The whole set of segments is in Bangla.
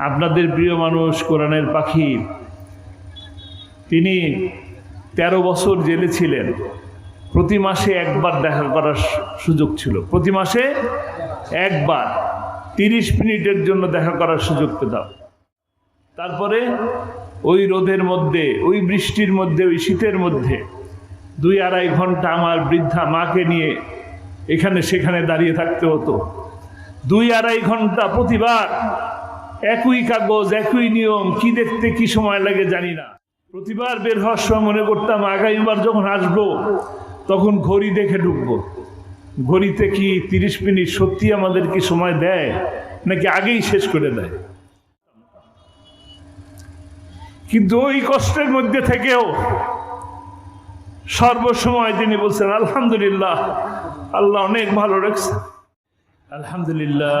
আপনাদের প্রিয় মানুষ কোরআনের পাখি। তিনি ১৩ বছর জেলে ছিলেন। প্রতি মাসে একবার দেখা করার সুযোগ ছিল। প্রতি মাসে একবার তিরিশ মিনিটের জন্য দেখা করার সুযোগ পেতাম। তারপরে ওই রোদের মধ্যে, ওই বৃষ্টির মধ্যে, ওই শীতের মধ্যে দুই আড়াই ঘণ্টা আমার বৃদ্ধা মাকে নিয়ে এখানে সেখানে দাঁড়িয়ে থাকতে হতো। দুই আড়াই ঘণ্টা প্রতিবার একই কাগজ, একই নিয়ম, কি দেখতে, কি সময় লাগে জানি না। প্রতিবার বের হওয়ার সময় মনে করতাম আগামীবার যখন আসব, তখন ঘড়ি দেখে ঢুকবো। ঘড়িতে কি তিরিশ মিনিট সত্যি আমাদের কি সময় দেয়, নাকি আগেই শেষ করে দেয়? কিন্তু ওই কষ্টের মধ্যে থেকেও সর্বসময় তিনি বলছেন, আলহামদুলিল্লাহ, আল্লাহ অনেক ভালো রাখছে। আলহামদুলিল্লাহ।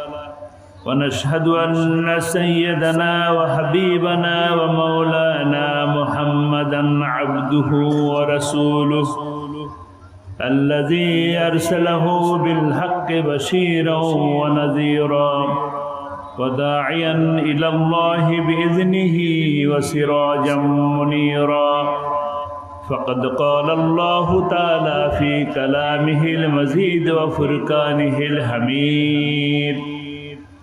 ونشهد أن سيدنا وحبيبنا ومولانا محمدا عبده ورسوله الذي أرسله بالحق بشيرا ونذيرا وداعيا إلى الله بإذنه وسراجا منيرا. فقد قال الله تعالى في كلامه المزيد وفرقانه الحميد.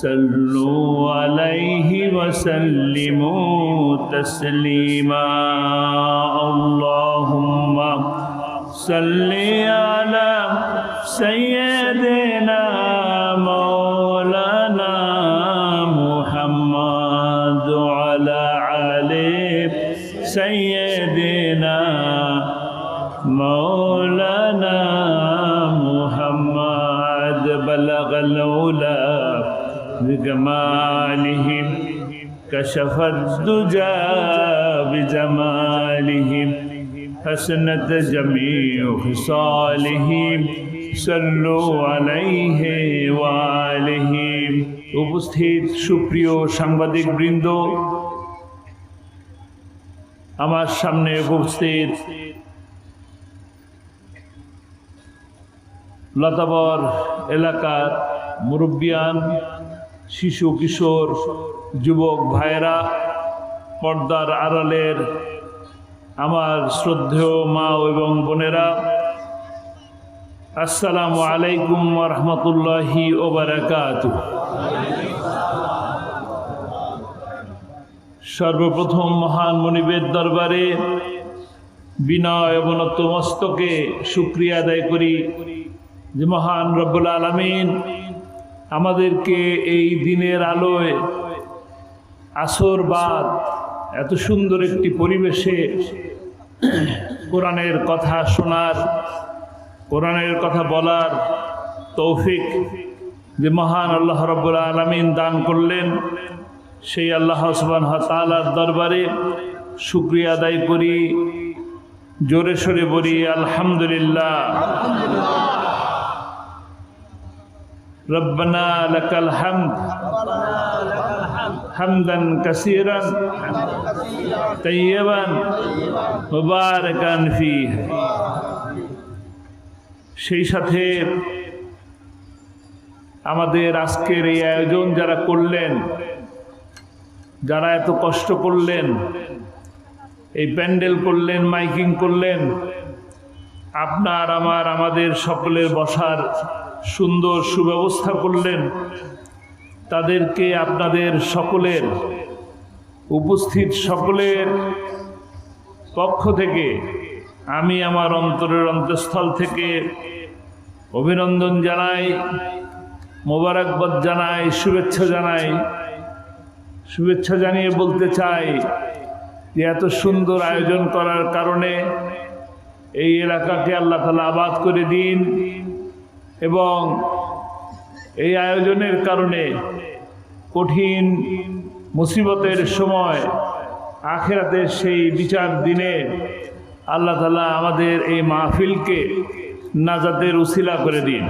صلوا عليه وسلموا تسليما. اللهم صل على سيدنا مولانا محمد وعلى آله سيدنا مولانا محمد. بلغ العلا بجمالهم كشف الدجى بجمالهم حسنت جميع خصالهم صلوا عليه وآله উপস্থিত সুপ্রিয় সাংবাদিক বৃন্দ আমার সামনে উপস্থিত লতাবর এলাকার মুরব্বিয়ান শিশু, কিশোর, যুবক ভাইরা পর্দার আড়ালের আমার শ্রদ্ধেয় মা এবং বোনেরা, আসসালামু আলাইকুম রহমতুল্লাহি ওবরাকাত সর্বপ্রথম মহান মনিবের দরবারে বিনয় অবনত মস্তকে শুক্রিয়া আদায় করি যে মহান রব্বুল আলমিন আমাদেরকে এই দিনের আলোয় আসর বাদ এত সুন্দর একটি পরিবেশে কোরআনের কথা শোনার, কোরআনের কথা বলার তৌফিক যে মহান আল্লাহ রব্বুল আলমিন দান করলেন, সেই আল্লাহ সুবান তালার দরবারে শুক্রিয়া আদায় করি, জোরে সোরে বলি আলহামদুলিল্লাহ। ربنا لك الحمد حمدا كثيرا طيبا مباركا فيه সেই সাথে আমাদের আজকের এই আয়োজন যারা করলেন যারা এত কষ্ট করলেন এই প্যান্ডেল করলেন মাইকিং করলেন আপনার আমার আমাদের সকলের বসার সুন্দর সুব্যবস্থা করলেন। তাদেরকে আপনাদের সকলের, উপস্থিত সকলের পক্ষ থেকে আমি আমার অন্তরের অন্তঃস্থল থেকে অভিনন্দন জানাই, মোবারকবাদ জানাই, শুভেচ্ছা জানাই। শুভেচ্ছা জানিয়ে বলতে চাই যে এত সুন্দর আয়োজন করার কারণে এই এলাকাকে আল্লাহ তালা আবাদ করে দিন। এবং এই আয়োজনের কারণে কঠিন মুসিবতের সময় আখেরাতের সেই বিচার দিনে আল্লাহ তালা আমাদের এই মাহফিলকে নাজাতের উসিলা করে দিন।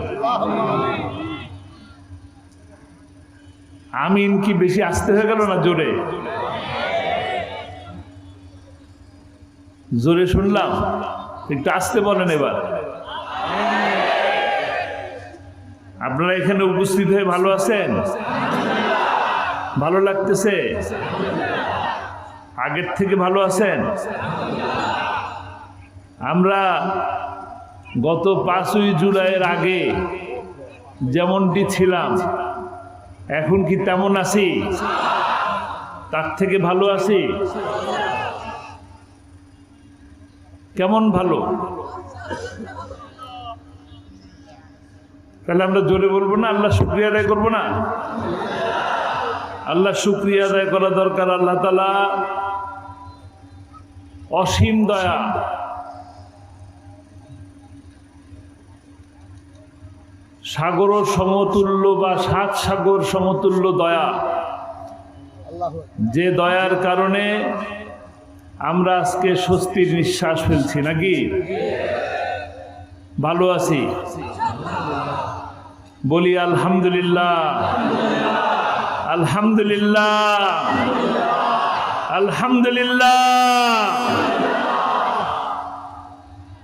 আমিন কি বেশি আসতে হয়ে গেল না জোরে? জোরে শুনলাম, একটু আসতে বলেন এবার। আপনারা এখানে উপস্থিত হয়ে ভালো আছেন? ভালো লাগতেছে? আগের থেকে ভালো আছেন? আমরা গত পাঁচই জুলাইয়ের আগে যেমনটি ছিলাম, এখন কি তেমন আছি? তার থেকে ভালো আছি? কেমন ভালো? তাহলে আমরা জোরে বলব না, আল্লাহ শুক্রিয়া আদায় করব না? আল্লাহ শুক্রিয়া আদায় করা দরকার আল্লাহ তালা অসীম দয়া। সাগর সমতুল্য বা সাত সাগর সমতুল্য দয়া। যে দয়ার কারণে আমরা আজকে স্বস্তির নিঃশ্বাস ফেলছি, নাকি? ভালো আছি। বলি আলহামদুলিল্লাহ। আলহামদুলিল্লাহ। আলহামদুলিল্লাহ।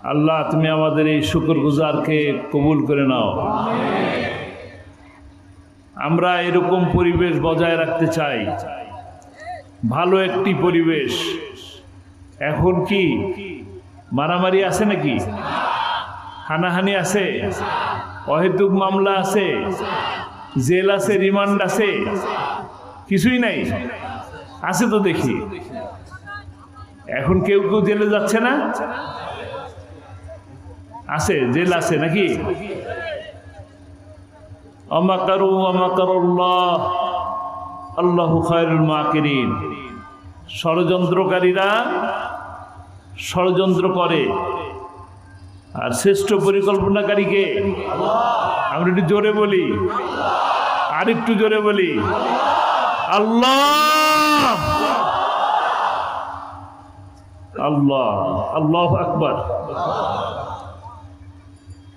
আল্লাহ, তুমি আমাদের এই শুকর গুজারকে কবুল করে নাও। আমরা এরকম পরিবেশ বজায় রাখতে চাই। ভালো একটি পরিবেশ। এখন কি? মারামারি আছে নাকি? হানাহানি আছে? অহেতুক মামলা আছে, জেল আছে, রিমান্ড আছে, কিছুই নাই। আছে তো দেখি। এখন কেউ কেউ জেলে যাচ্ছে না? আছে, জেল আছে নাকি? অমাকারু অমাকারুল্লাহ, আল্লাহ খায়রুল মাকিরিন। ষড়যন্ত্রকারীরা ষড়যন্ত্র করে। আর শ্রেষ্ঠ পরিকল্পনাকারীকে আমরা একটু জোরে বলি। আর একটু জোরে বলি। আল্লাহ! আল্লাহ আল্লাহ আকবর।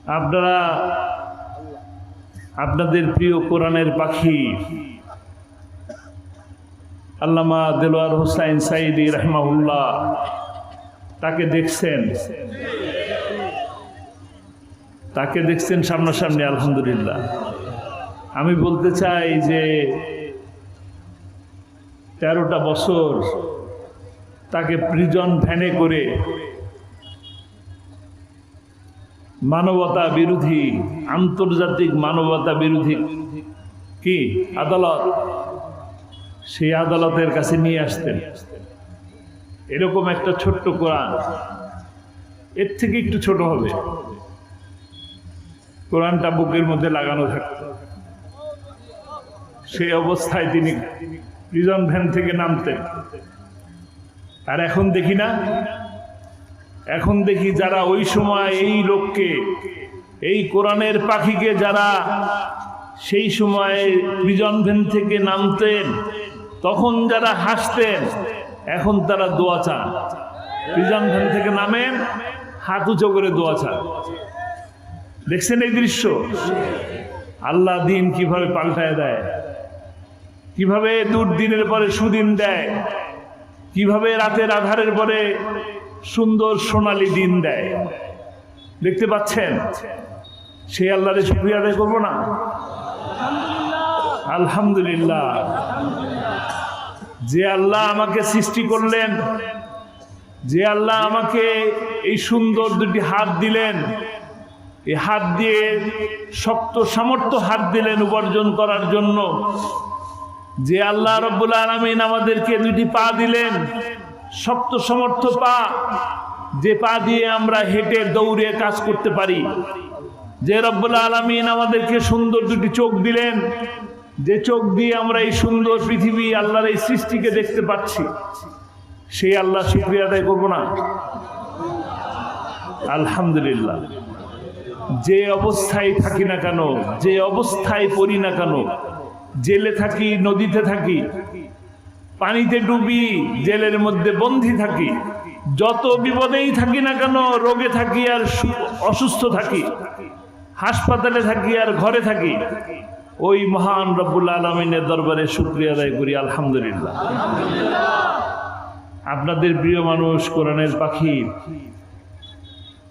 আপনারা, আপনাদের প্রিয় কোরআনের পাখি আল্লামা দেলোয়ার হোসাইন সাইদি রহমাউল্লাহ তাকে দেখছেন। তাকে দেখছেন সামনাসামনি, আলহামদুলিল্লাহ। আমি বলতে চাই যে তেরোটা বছর তাকে প্রিজন ভ্যানে করে মানবতা বিরোধী, আন্তর্জাতিক মানবতা বিরোধী কি আদালত? সেই আদালতের কাছে নিয়ে আসতেন। এরকম একটা ছোট্ট কোরআন। এর থেকে একটু ছোট হবে। কোরআনটা বুকের মধ্যে লাগানো থাকত সেই অবস্থায় তিনি প্রিজন ভ্যান থেকে নামতেন। আর এখন দেখি না? এখন দেখি যারা ওই সময় এই লোককে, এই কোরআনের পাখিকে যারা সেই সময়ে প্রিজন ভ্যান থেকে নামতেন, তখন যারা হাসতেন, এখন তারা দোয়া চান। প্রিজন ভ্যান থেকে নামেন, হাত উঁচু করে দোয়া চান। দেখছেন এই দৃশ্য? আল্লাহ দিন কীভাবে পাল্টায় দেয়? কীভাবে দুর্দিনের পরে সুদিন দেয়? কীভাবে রাতের আধারের পরে সুন্দর সোনালি দিন দেয়? দেখতে পাচ্ছেন? সেই আল্লাহরে শুক্রিয়া আদায় করব না? আলহামদুলিল্লাহ। যে আল্লাহ আমাকে সৃষ্টি করলেন, যে আল্লাহ আমাকে এই সুন্দর দুটি হাত দিলেন এই হাত দিয়ে শক্ত সামর্থ্য হাত দিলেন উপার্জন করার জন্য। যে আল্লাহ রব্বুল আলমিন আমাদেরকে দুটি পা দিলেন, শক্ত সমর্থ পা। যে পা দিয়ে আমরা হেঁটে দৌড়ে কাজ করতে পারি। যে রব্বুল আলমিন আমাদেরকে সুন্দর দুটি চোখ দিলেন, যে চোখ দিয়ে আমরা এই সুন্দর পৃথিবী আল্লাহর এই সৃষ্টিকে দেখতে পাচ্ছি, সেই আল্লাহ শুক্রিয়া আদায় করব না। আলহামদুলিল্লাহ। যে অবস্থায় থাকি না কেন, যে অবস্থায় পড়ি না কেন, জেলে থাকি, নদীতে থাকি, পানিতে ডুবি, জেলের মধ্যে বন্দি থাকি, যত বিপদেই থাকি না কেন, রোগে থাকি আর অসুস্থ থাকি, হাসপাতালে থাকি আর ঘরে থাকি, ওই মহান রব্বুল আলমিনের দরবারে শুক্রিয়া আদায় করি, আলহামদুলিল্লাহ। আপনাদের প্রিয় মানুষ কোরআনের পাখি,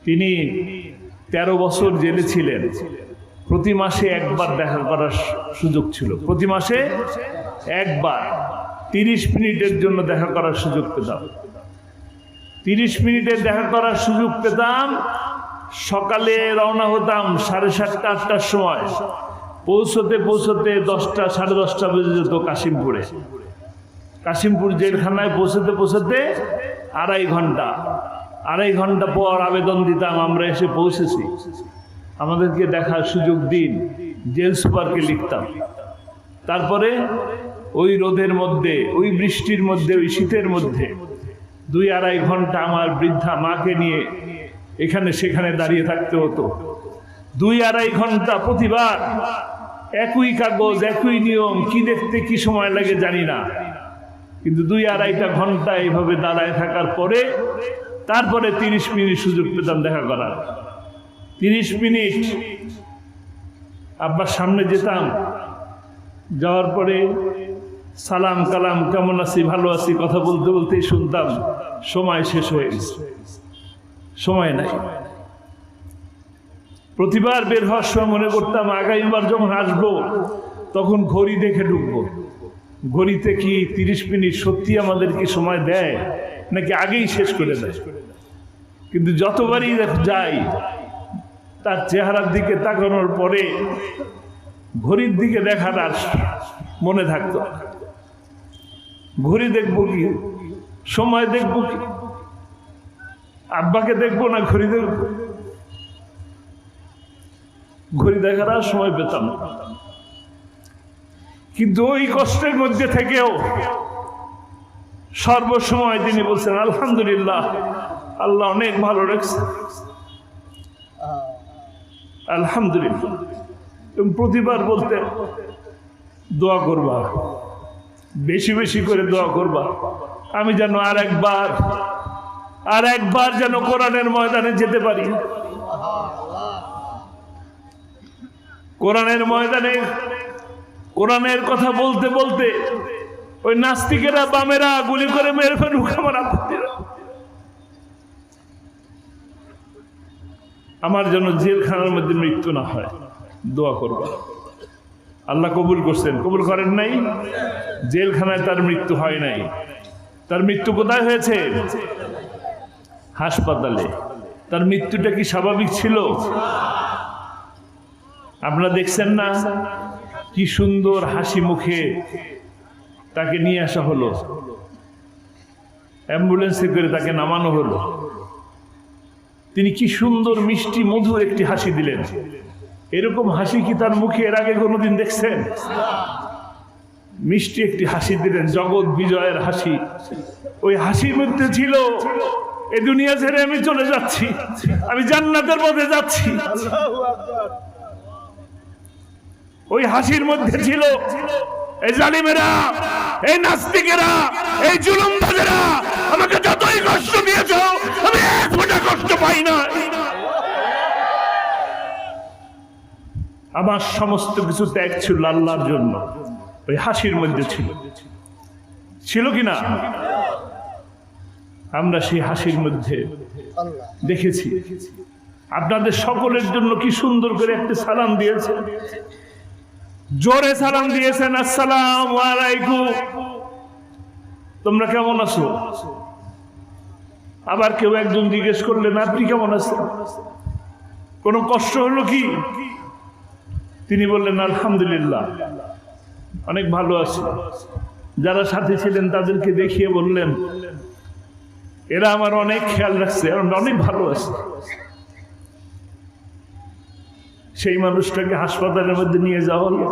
তিনি তেরো বছর জেলে ছিলেন। প্রতি মাসে একবার দেখা করার সুযোগ ছিল। প্রতি মাসে একবার তিরিশ মিনিটের জন্য দেখা করার সুযোগ পেতাম। তিরিশ মিনিটের দেখা করার সুযোগ পেতাম, সকালে রওনা হতাম সাড়ে সাতটা, আটটার সময়। পৌঁছতে পৌঁছতে দশটা, সাড়ে দশটা বেজে যেত কাশিমপুরে। কাশিমপুর জেলখানায় পৌঁছতে পৌঁছতে আড়াই ঘণ্টা আড়াই ঘণ্টা পর আবেদন দিতাম, আমরা এসে পৌঁছেছি। আমাদেরকে দেখার সুযোগ দিন, জেল সুপারকে লিখতাম। তারপরে ওই রোদের মধ্যে, ওই বৃষ্টির মধ্যে, ওই শীতের মধ্যে দুই আড়াই ঘণ্টা আমার বৃদ্ধা মাকে নিয়ে এখানে সেখানে দাঁড়িয়ে থাকতে হতো। দুই আড়াই ঘণ্টা প্রতিবার একই কাগজ, একই নিয়ম, কি দেখতে, কি সময় লাগে জানি না। কিন্তু দুই আড়াইটা ঘণ্টা এইভাবে দাঁড়ায় থাকার পরে তারপরে তিরিশ মিনিট সুযোগ পেতাম দেখা করার। তিরিশ মিনিট আব্বার সামনে যেতাম। যাওয়ার পরে সালাম কালাম, কেমন আছি, ভালো আছি, কথা বলতে বলতেই শুনতাম, সময় শেষ হয়ে গেছে। সময় নাই। প্রতিবার বের হওয়ার সময় মনে করতাম আগামীবার যখন আসব, তখন ঘড়ি দেখে ঢুকবো। ঘড়িতে কি তিরিশ মিনিট সত্যি আমাদের কি সময় দেয়? নাকি আগেই শেষ করে দেয়। কিন্তু যতবারই যাই, তার চেহারার দিকে তাকানোর পরে ঘড়ির দিকে দেখার আর মনে থাকতো। ঘড়ি দেখব কি, সময় দেখব কি, আব্বাকে দেখব না ঘড়ি দেখব? ঘড়ি দেখার আর সময় পেতাম কিন্তু ওই কষ্টের মধ্যে থেকেও সর্বসময় তিনি বলছেন, আলহামদুলিল্লাহ, আল্লাহ অনেক ভালো রেখেছে। আলহামদুলিল্লাহ। প্রতিবার বলতে দোয়া করবা, বেশি বেশি করে দোয়া করবা। আমি যেন আর একবার আর একবার যেন কোরআনের ময়দানে যেতে পারি। কোরআনের ময়দানে কোরআনের কথা বলতে বলতে ওই নাস্তিকেরা, বামেরা গুলি করে মেরে ফেলুক আমার আপত্তিরা আমার জন্য জেলখানার মধ্যে মৃত্যু না হয়, দোয়া করব। আল্লাহ কবুল করছেন। কবুল করেন নাই? জেলখানায় তার মৃত্যু হয় নাই। তার মৃত্যু কোথায় হয়েছে? হাসপাতালে। তার মৃত্যুটা কি স্বাভাবিক ছিল? আপনারা দেখছেন না? কি সুন্দর হাসি মুখে তাকে নিয়ে আসা হলো। অ্যাম্বুলেন্সে করে তাকে নামানো হলো। তিনি কি সুন্দর মিষ্টি মধুর একটি হাসি দিলেন। এরকম হাসি কি তার মুখে এর আগে কোনোদিন দেখছেন? মিষ্টি একটি হাসি দিলেন, জগৎ বিজয়ের হাসি। ওই হাসির মধ্যে ছিল, এ দুনিয়া ছেড়ে আমি চলে যাচ্ছি, আমি জান্নাতের পথে যাচ্ছি। ওই হাসির মধ্যে ছিল এই জালিমেরা, এই নাস্তিকেরা, এই জুলুমবাজেরা, আমাকে যতই কষ্ট দিয়েছ, আমি এক ফোঁটা কষ্ট পাই না। আমার সমস্ত কিছু ত্যাগ ছিল আল্লাহর জন্য, ওই হাসির মধ্যে ছিল। ছিল কি না? আমরা সেই হাসির মধ্যে দেখেছি। আপনাদের সকলের জন্য কি সুন্দর করে একটা সালাম দিয়েছে। জোরে সালাম দিয়েছেন, আসসালাম তোমরা কেমন আছো? আবার কেউ একজন জিজ্ঞেস করলেন, আপনি কেমন আছেন? কোনো কষ্ট হলো কি? তিনি বললেন, আলহামদুলিল্লাহ, অনেক ভালো আছে। যারা সাথে ছিলেন তাদেরকে দেখিয়ে বললেন, এরা আমার অনেক খেয়াল রাখছে অনেক ভালো আছে। সেই মানুষটাকে হাসপাতালের মধ্যে নিয়ে যাওয়া হলো।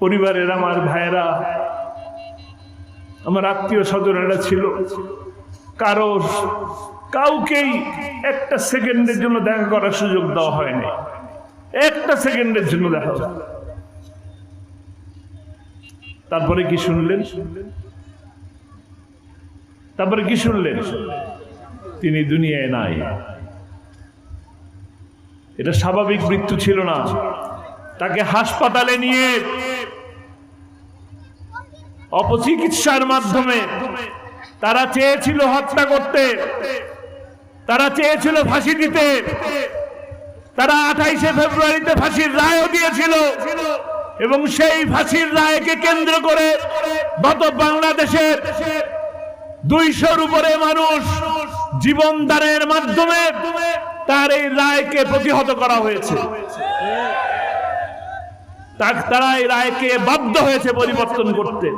পরিবারের আমার ভাইয়েরা, আমার আত্মীয় স্বজনেরা ছিল। কারও কাউকেই একটা সেকেন্ডের জন্য দেখা করার সুযোগ দেওয়া হয়নি। একটা সেকেন্ডের জন্য দেখা। তারপরে কি শুনলেন? তারপরে কি শুনলেন? তিনি দুনিয়ায় নাই। এটা স্বাভাবিক মৃত্যু ছিল না। তাকে হাসপাতালে নিয়ে অপচিকিৎসার মাধ্যমে তারা চেয়েছিল হত্যা করতে, তারা চেয়েছিল ফাঁসি দিতে। তারা আঠাইশে ফেব্রুয়ারিতে ফাঁসির রায়ও দিয়েছিল এবং সেই ফাঁসির রায়কে কেন্দ্র করে গত বাংলাদেশের দুইশোর উপরে মানুষ জীবনদানের মাধ্যমে তার এই রায়কে প্রতিহত করা হয়েছে। তারা এই রায়কে বাধ্য হয়েছে পরিবর্তন করতে।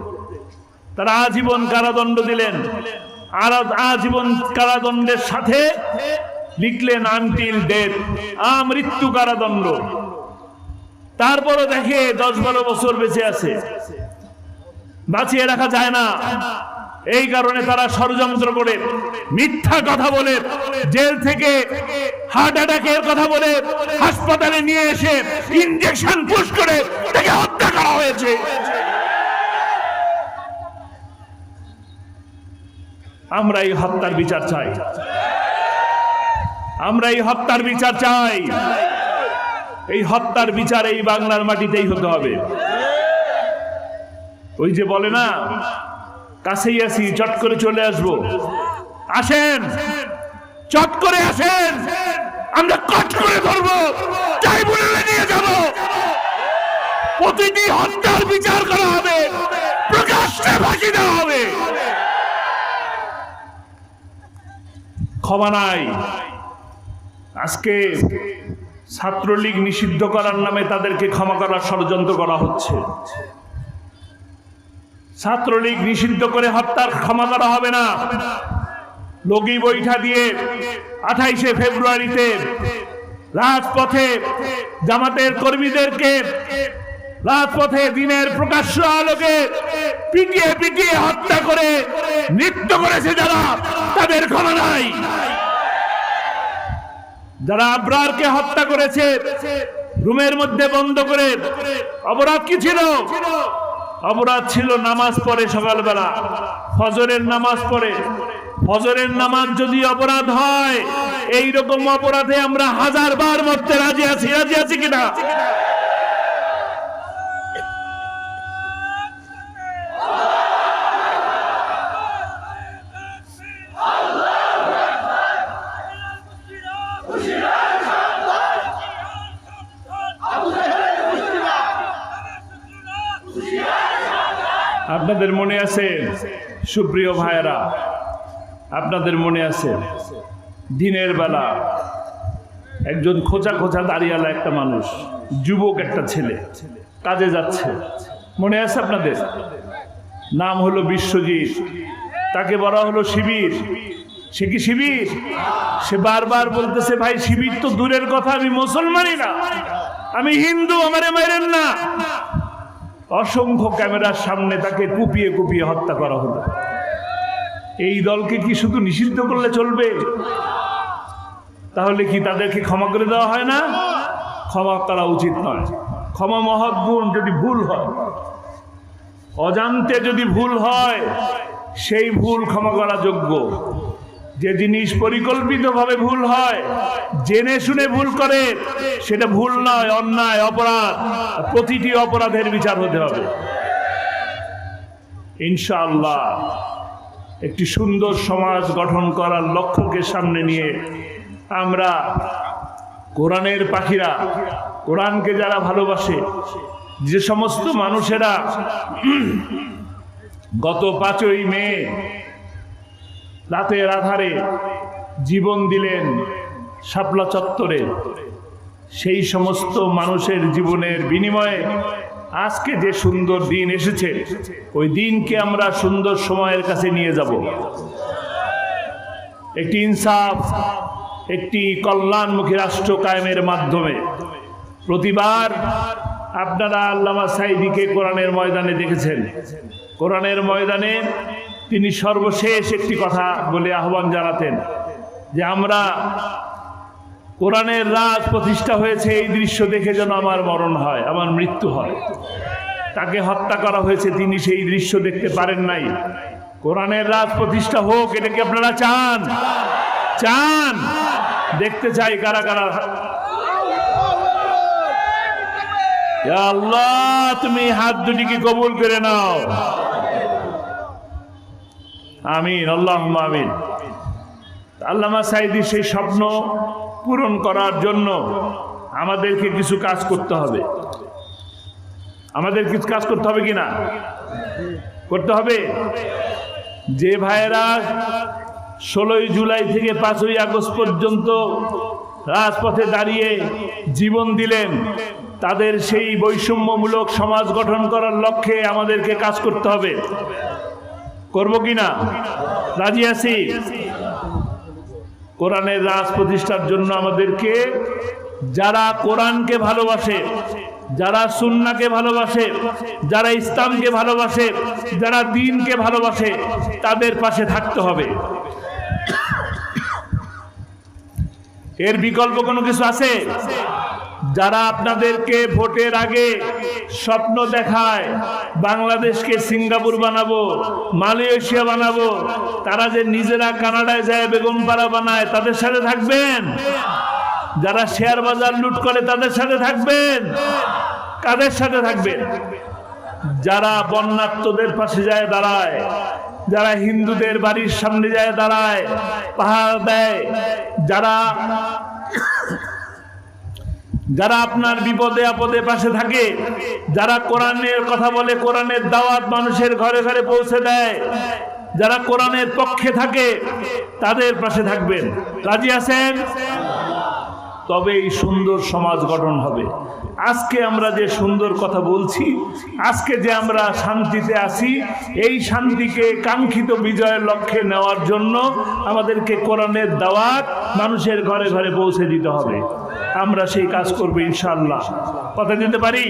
তারা আজীবন কারাদণ্ড দিলেন। আর আজীবন কারাদণ্ডের সাথে লিখলেন আনটিল ডেথ আমৃত্যু কারাদণ্ড। তারপরে দেখে দশ বারো বছর বেঁচে আছে। বাঁচিয়ে রাখা যায় না। এই কারণে তারা ষড়যন্ত্র করে, মিথ্যা কথা বলে, জেল থেকে হার্ট অ্যাটাকের কথা বলে, হাসপাতালে নিয়ে এসে ইঞ্জেকশন পুশ করে তাকে হত্যা করা হয়েছে। আমরা এই হত্যার বিচার চাই। আমরা এই হত্যার বিচার চাই। এই হত্যার বিচার এই বাংলার মাটিতেই হতে হবে। ওই যে বলে না কাছেই আছি, চট করে চলে আসব। আসেন, চট করে আসেন। আমরা কট করে ধরবো, ট্রাইব্যুনালে নিয়ে যাব। প্রতিটি হত্যার বিচার করা হবে, প্রকাশ্যে ফাঁসি দেওয়া হবে। ক্ষমা নাই। আজকে ছাত্রলীগ নিষিদ্ধ করার নামে তাদেরকে ক্ষমা করার ষড়যন্ত্র করা হচ্ছে। ছাত্রলীগ নিষিদ্ধ করে হত্যার ক্ষমা করা হবে না। লগি বৈঠা দিয়ে আঠাইশে ফেব্রুয়ারিতে রাজপথে জামাতের কর্মীদেরকে রাজপথে দিনের প্রকাশ্য আলোকে পিটিয়ে পিটিয়ে হত্যা করে নৃত্য করেছে যারা, তাদের ক্ষমা নাই। যারা আবরারকে হত্যা করেছে, রুমের মধ্যে বন্ধ করে অপরাধ কি ছিল? অপরাধ ছিল নামাজ পড়ে সকালবেলা। ফজরের নামাজ পড়ে। ফজরের নামাজ যদি অপরাধ হয়, এইরকম অপরাধে আমরা হাজার বার মরতে রাজি আছি। রাজি আছি কিনা? আপনাদের মনে আছে? সুপ্রিয় ভাইরা আপনাদের মনে আছে? দিনের বেলা একজন খোঁচা খোঁচা দাঁড়িয়ালা একটা মানুষ, যুবক একটা ছেলে, কাজে যাচ্ছে। মনে আছে আপনাদের? নাম হলো বিশ্বজিৎ। তাকে বলা হলো শিবির। সে কি শিবির? সে বারবার বলতেছে, ভাই, শিবির তো দূরের কথা, আমি মুসলমানই না। আমি হিন্দু, আমারে মেরেন না। অসংখ্য ক্যামেরার সামনে তাকে কুপিয়ে কুপিয়ে হত্যা করা হলো। এই দলকে কি শুধু নিষিদ্ধ করলে চলবে? তাহলে কি তাদেরকে ক্ষমা করে দেওয়া হয় না? ক্ষমা করা উচিত নয়। ক্ষমা মহৎ গুণ যদি ভুল হয়, অজান্তে যদি ভুল হয়, সেই ভুল ক্ষমা করা যোগ্য। যে জিনিস পরিকল্পিতভাবে ভুল হয়, জেনে শুনে ভুল করে, সেটা ভুল নয়, অন্যায়, অপরাধ। প্রতিটি অপরাধের বিচার হতে হবে। ইনশাআল্লাহ, একটি সুন্দর সমাজ গঠন করার লক্ষ্যকে সামনে নিয়ে আমরা কোরআনের পাখিরা, কোরআনকে যারা ভালোবাসে, যে সমস্ত মানুষেরা গত পাঁচই মে রাতের আধারে জীবন দিলেন শাপলা চত্বরে। সেই সমস্ত মানুষের জীবনের বিনিময়ে আজকে যে সুন্দর দিন এসেছে, ওই দিনকে আমরা সুন্দর সময়ের কাছে নিয়ে যাব। একটি ইনসাফ, একটি কল্যাণমুখী রাষ্ট্র কায়েমের মাধ্যমে। প্রতিবার আপনারা আল্লামা সাইদিকে কোরআনের ময়দানে দেখেছেন। কোরআনের ময়দানে তিনি সর্বশেষ একটি কথা বলে আহ্বান জানাতেন যে আমরা কোরআনের রাজ প্রতিষ্ঠা হয়েছে এই দৃশ্য দেখে যেন আমার মরণ হয়, আমার মৃত্যু হয়। তাকে হত্যা করা হয়েছে, তিনি সেই দৃশ্য দেখতে পারেন নাই। কোরআনের রাজ প্রতিষ্ঠা হোক, এটা কি আপনারা চান? চান? দেখতে চাই কারা কারা। আল্লাহ, তুমি হাত দুটিকে কবুল করে নাও। আমিন আল্লাহ আমিন। আল্লামা সাইদি সেই স্বপ্ন পূরণ করার জন্য আমাদেরকে কিছু কাজ করতে হবে। আমাদের কিছু কাজ করতে হবে কি না করতে হবে? যে ভাইয়েরা ষোলোই জুলাই থেকে পাঁচই আগস্ট পর্যন্ত রাজপথে দাঁড়িয়ে জীবন দিলেন, তাদের সেই বৈষম্যমূলক সমাজ গঠন করার লক্ষ্যে আমাদেরকে কাজ করতে হবে। করব কি না রাজি আছি? কোরআনের রাজ প্রতিষ্ঠার জন্য আমাদেরকে, যারা কোরআনকে ভালোবাসে, যারা সুন্নাকে ভালোবাসে, যারা ইসলামকে ভালোবাসে, যারা দিনকে ভালোবাসে, তাদের পাশে থাকতে হবে। এর বিকল্প কোনো কিছু আছে? যারা আপনাদেরকে ভোটের আগে স্বপ্ন দেখায়, বাংলাদেশকে সিঙ্গাপুর বানাবো, মালয়েশিয়া বানাবো, তারা যে নিজেরা কানাডায় যায় বেগমপাড়া বানায়, তাদের সাথে থাকবেন? যারা শেয়ার বাজার লুট করে, তাদের সাথে থাকবেন? কাদের সাথে থাকবেন? যারা বন্যাত্মদের পাশে যায় দাঁড়ায়, যারা হিন্দুদের বাড়ির সামনে যায় দাঁড়ায়, পাহাড় দেয়, যারা যারা আপনার বিপদে আপদে পাশে থাকে, যারা কোরআনের কথা বলে, কোরআনের দাওয়াত মানুষের ঘরে ঘরে পৌঁছে দেয়, যারা কোরআনের পক্ষে থাকে, তাদের পাশে থাকবেন। কাজী আছেন? তবে এই সুন্দর সমাজ গঠন হবে। আজকে আমরা যে সুন্দর কথা বলছি, আজকে যে আমরা শান্তিতে আছি, এই শান্তিকে কাঙ্ক্ষিত বিজয়ের লক্ষ্যে নেওয়ার জন্য আমাদেরকে কোরআনের দাওয়াত মানুষের ঘরে ঘরে পৌঁছে দিতে হবে। আমরা সেই কাজ করব ইনশাল্লাহ কথা দিতে পারি?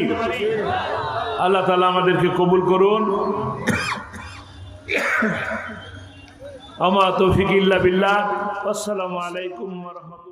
আল্লাহ তালা আমাদেরকে কবুল করুন। আমা তৌফিক ইল্লা বিল্লাহ। আসসালামু আলাইকুম রহমতুল্লাহ।